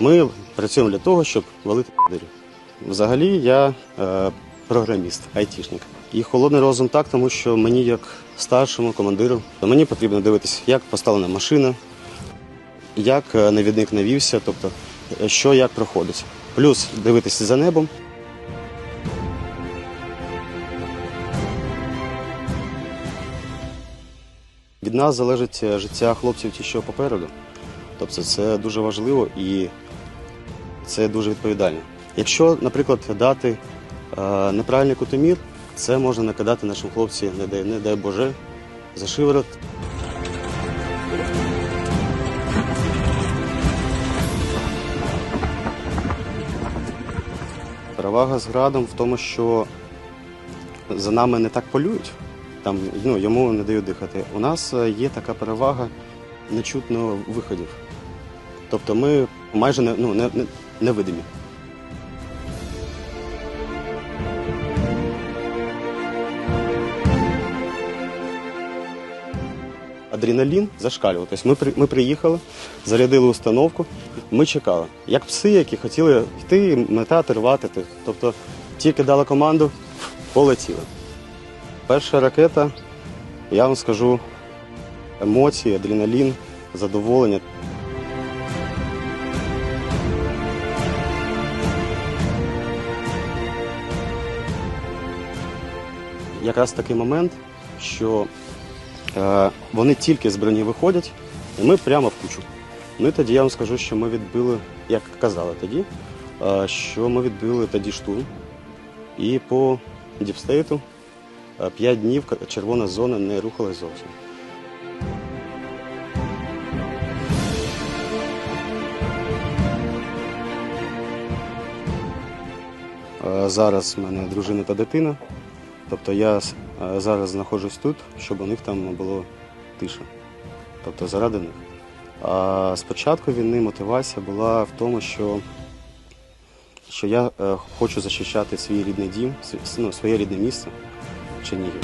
Ми працюємо для того, щоб валити п***дерів. Взагалі я е, програміст, айтішник. І холодний розум так, тому що мені, як старшому командиру, мені потрібно дивитися, як поставлена машина, як е, навідник навівся, тобто е, що як проходить. Плюс дивитися за небом. Від нас залежить е, життя хлопців, ті, що попереду. Тобто це дуже важливо і це дуже відповідально. Якщо, наприклад, дати е, неправильний кутомір, це можна накидати нашим хлопцям, не дай, не дай Боже, за шиворот. Перевага з градом в тому, що за нами не так полюють, там ну, йому не дають дихати. У нас е, є така перевага не чутно виходів. Тобто ми майже не, ну, не, невидимі. Адреналін зашкалював. Тобто ми, ми приїхали, зарядили установку, ми чекали. Як пси, які хотіли йти, метати, рвати. Тобто тільки дали команду, полетіли. Перша ракета, я вам скажу, емоції, адреналін, задоволення. Якраз такий момент, що е, вони тільки з броні виходять, і ми прямо в кучу. Ну і тоді я вам скажу, що ми відбили, як казали тоді, е, що ми відбили тоді штурм. І по діпстейту е, п'ять днів червона зона не рухалась зовсім. Е, Зараз в мене дружина та дитина. Тобто я е, зараз знаходжусь тут, щоб у них там було тиша. Тобто заради них. А спочатку війни мотивація була в тому, що, що я е, хочу захищати свій рідний дім, ну, своє рідне місце Чернігів.